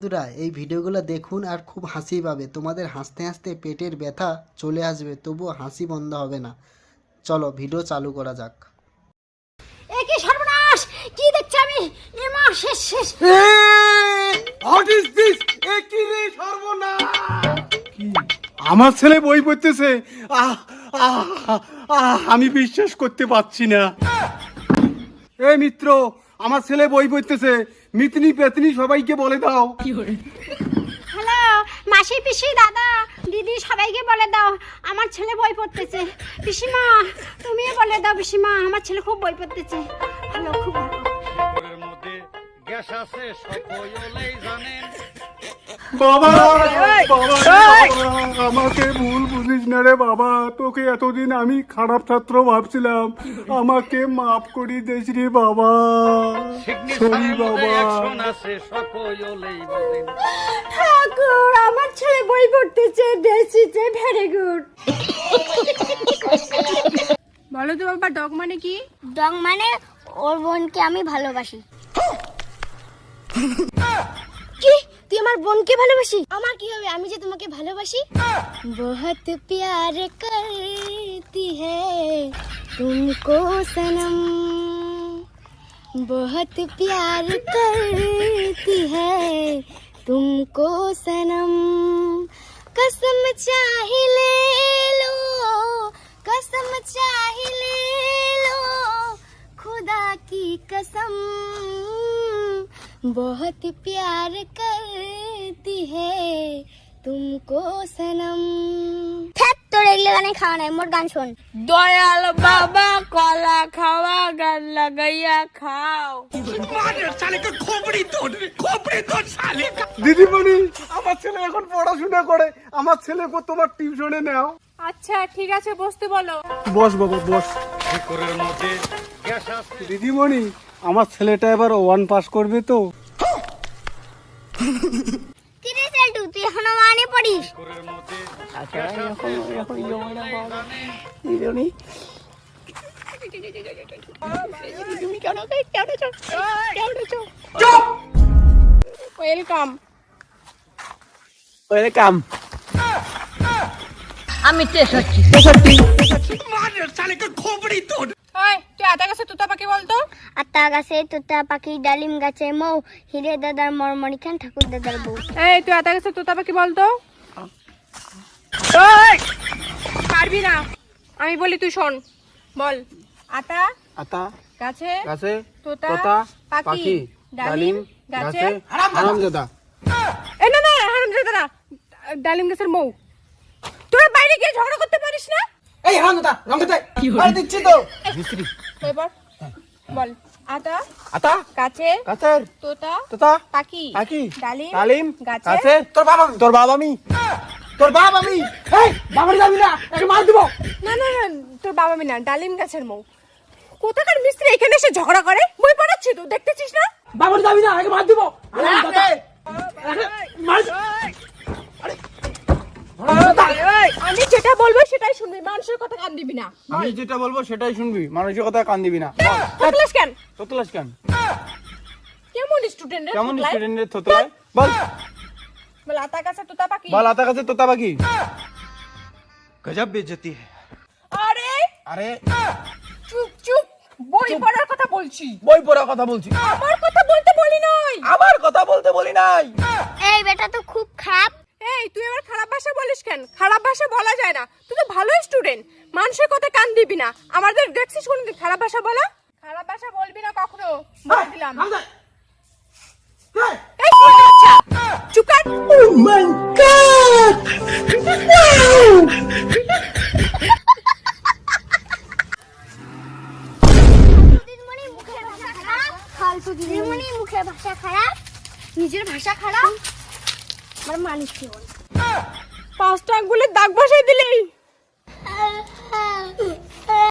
বন্ধুরা এই ভিডিওগুলো দেখুন আর খুব হাসি পাবে তোমাদের হাসতে হাসতে পেটের ব্যথা চলে আসবে তবুও হাসি বন্ধ হবে না চলো ভিডিও চালু করা যাক এ কি সর্বনাশ কি দেখছি আমি এ মা শেষ শেষ হোয়াট ইজ দিস এ কি রে সর্বনাশ কি আমার ছেলে বই পড়তেছে আহ আহ আহ আমি বিশ্বাস করতে পারছি না এই মিত্র আমার ছেলে বই পড়তেছে। মিতনি পেতনি সবাইকে বলে দাও। হ্যালো মাসি পিসি দাদা দিদি সবাইকে বলে দাও আমার ছেলে বই পড়তেছে। পিসিমা তুমিও বলে দাও পিসিমা আমার ছেলে খুব বই পড়তেছে। হ্যালো খুব ভালো। গ্যাস আছে সকলেই জানেন। বাবা বাবা আমাকে ভুল বুঝিস না রে বাবা তোকে এতদিন আমি খারাপ ছাত্র ভাবছিলাম। আমাকে মাফ করি দিস রে বাবা। সরি বাবা। ঠাকুর আমার ছেলে বই পড়তেছে দেশিতে ভেরি গুড। বলো তো বাবা ডগ মানে কি? ডং মানে ওর বোনকে আমি ভালোবাসি। আমার বোনকে ভালোবাসি আমার কি হবে আমি যে তোমাকে ভালোবাসি বহুত প্যার করতি হ্যায় তুমকো সনম बहुत प्यार करती है तुमको सनम कसम चाहे ले बहुत प्यार करती है तुमको सनम তোর এগুলো গানে খাওয়া নাই মোর গান শোন দয়াল বাবা কলা খাওয়া গান লাগাইয়া খাও দিদিমণি আমার ছেলে এখন পড়াশোনা করে আমার ছেলেকে তোমার টিউশনে নাও আচ্ছা ঠিক আছে বসতে বলো বস বাবা বস ঘরের মধ্যে গ্যাস আছে দিদিমণি আমার ছেলেটা এবার ওয়ান পাস করবে তো। তুই এখনও মানে পড়িস? ঘরের মধ্যে ওয়েলকাম ওয়েলকাম ওই তুই আতা কাছে তোতা পাখি বলতো? আতা গাছে তোতা পাখি ডালিম গাছে মৌ হিরে দাদার মরমরি খান ঠাকুর দাদার বউ। এই তুই আতা কাছে তোতা পাখি বলতো পারবি না। আমি বলি তুই শোন বল। আতা আতা গাছে গাছে তোতা তোতা পাখি পাখি ডালিম গাছে। গাছে হারামজাদা। এ না না হারাম দাদা ডালিম গাছের মৌ। তোরা বাইরে গিয়ে ঝগড়া করতে পারিস না? এই হারামজাদা রঙ্গতে আর দিচ্ছি তো। মিস্ত্রি এবার বল। আতা আতা গাছে গাছের তোতা তোতা পাখি পাখি ডালিম ডালিম গাছে গাছে তোর বাবা তোর বাবা আমি তোর বাবা আমি। এই বাবার যাবি না একে মার দিব। না না না তোর বাবা মিনা ডালিম গাছের মৌ। কোথাকার মিস্ত্রি এখানে এসে ঝগড়া করে? বই পড়াচ্ছি তো দেখতেছিস না? বাবুর যাবি না একে মার দিব হারামজাদা মার আমি যেটা বলব সেটাই শুনবি মানুষের কথা কান দিবি না। আমি যেটা বলব সেটাই শুনবি মানুষের কথা কান দিবি না। বদলাস কেন? তোতলাস কেন? কেমন স্টুডেন্ট রে কেমন তোতলায়? বল। বল আতা গাছে তোতা পাখি? বল আতা কাছে তোতা পাখি। গজব বেজতি আরে! আরে। চুপ চুপ। বই পড়ার কথা বলছি। বই পড়ার কথা বলছি। আমার কথা বলতে বলি নাই। আবার কথা বলতে বলি নাই। এই বেটা তো খুব খারাপ এই তুই এবার খারাপ ভাষা বলিস কেন? খারাপ ভাষা বলা যায় না। তুই তো ভালো স্টুডেন্ট মানুষের কথা কান দিবি না। আমাদের দেখছিস কোন খারাপ ভাষা বলা? খারাপ ভাষা বলবি না কখনো? বলে দিলাম। এই বাচ্চা, চুপ কর। দিদিমণি মুখের ভাষা খারাপ? নিজের ভাষা খারাপ? আমার মালিক পাঁচটা আঙ্গুলের দাগ বসাই দিলি।